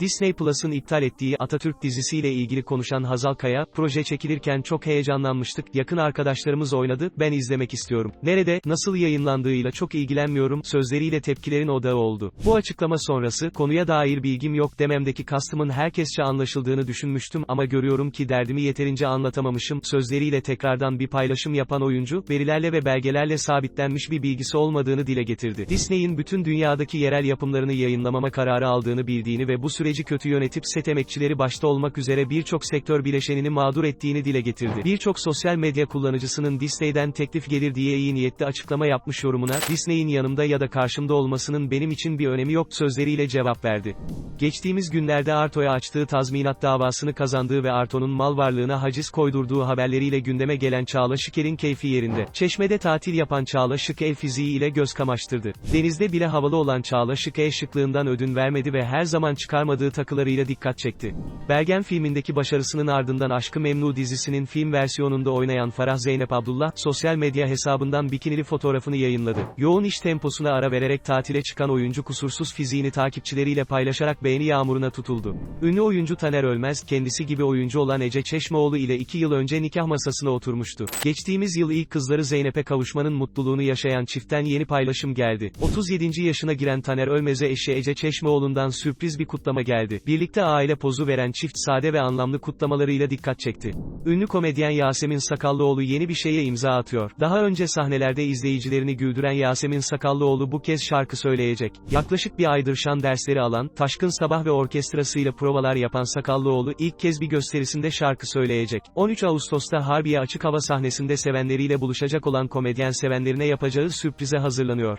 Disney Plus'ın iptal ettiği Atatürk dizisiyle ilgili konuşan Hazal Kaya, proje çekilirken çok heyecanlanmıştık, yakın arkadaşlarımız oynadı, ben izlemek istiyorum. Nerede, nasıl yayınlandığıyla çok ilgilenmiyorum, sözleriyle tepkilerin odağı oldu. Bu açıklama sonrası, konuya dair bilgim yok dememdeki kastımın herkesçe anlaşıldığını düşünmüştüm ama görüyorum ki derdimi yeterince anlatamamışım, sözleriyle tekrardan bir paylaşım yapan oyuncu, verilerle ve belgelerle sabitlenmiş bir bilgisi olmadığını dile getirdi. Disney'in bütün dünyadaki yerel yapımlarını yayınlamama kararı aldığını bildiğini ve bu süreci kötü yönetip set emekçileri başta olmak üzere birçok sektör bileşenini mağdur ettiğini dile getirdi. Birçok sosyal medya kullanıcısının Disney'den teklif gelir diye iyi niyetli açıklama yapmış yorumuna, Disney'in yanımda ya da karşımda olmasının benim için bir önemi yok sözleriyle cevap verdi. Geçtiğimiz günlerde Arto'ya açtığı tazminat davasını kazandığı ve Arto'nun mal varlığına haciz koydurduğu haberleriyle gündeme gelen Çağla Şiker'in keyfi yerinde. Çeşmede tatil yapan Çağla Şiker fiziği ile göz kamaştırdı. Denizde bile havalı olan Çağla Şiker şıklığından ödün vermedi ve her zaman çıkarmadığı takılarıyla dikkat çekti. Bergen filmindeki başarısının ardından Aşkı Memnu dizisinin film versiyonunda oynayan Farah Zeynep Abdullah, sosyal medya hesabından bikinili fotoğrafını yayınladı. Yoğun iş temposuna ara vererek tatile çıkan oyuncu kusursuz fiziğini takipçileriyle paylaşarak beğeni yağmuruna tutuldu. Ünlü oyuncu Taner Ölmez, kendisi gibi oyuncu olan Ece Çeşmeoğlu ile iki yıl önce nikah masasına oturmuştu. Geçtiğimiz yıl ilk kızları Zeynep'e kavuşmanın mutluluğunu yaşayan çiftten yeni paylaşım geldi. 37. yaşına giren Taner Ölmez'e eşi Ece Çeşmeoğlu'ndan sürpriz bir kutlama geldi. Birlikte aile pozu veren çift sade ve anlamlı kutlamalarıyla dikkat çekti. Ünlü komedyen Yasemin Sakallıoğlu yeni bir şeye imza atıyor. Daha önce sahnelerde izleyicilerini güldüren Yasemin Sakallıoğlu bu kez şarkı söyleyecek. Yaklaşık bir aydır şan dersleri alan, Taşkın Sabah ve orkestrasıyla provalar yapan Sakallıoğlu ilk kez bir gösterisinde şarkı söyleyecek. 13 Ağustos'ta Harbiye Açık Hava sahnesinde sevenleriyle buluşacak olan komedyen sevenlerine yapacağı sürprize hazırlanıyor.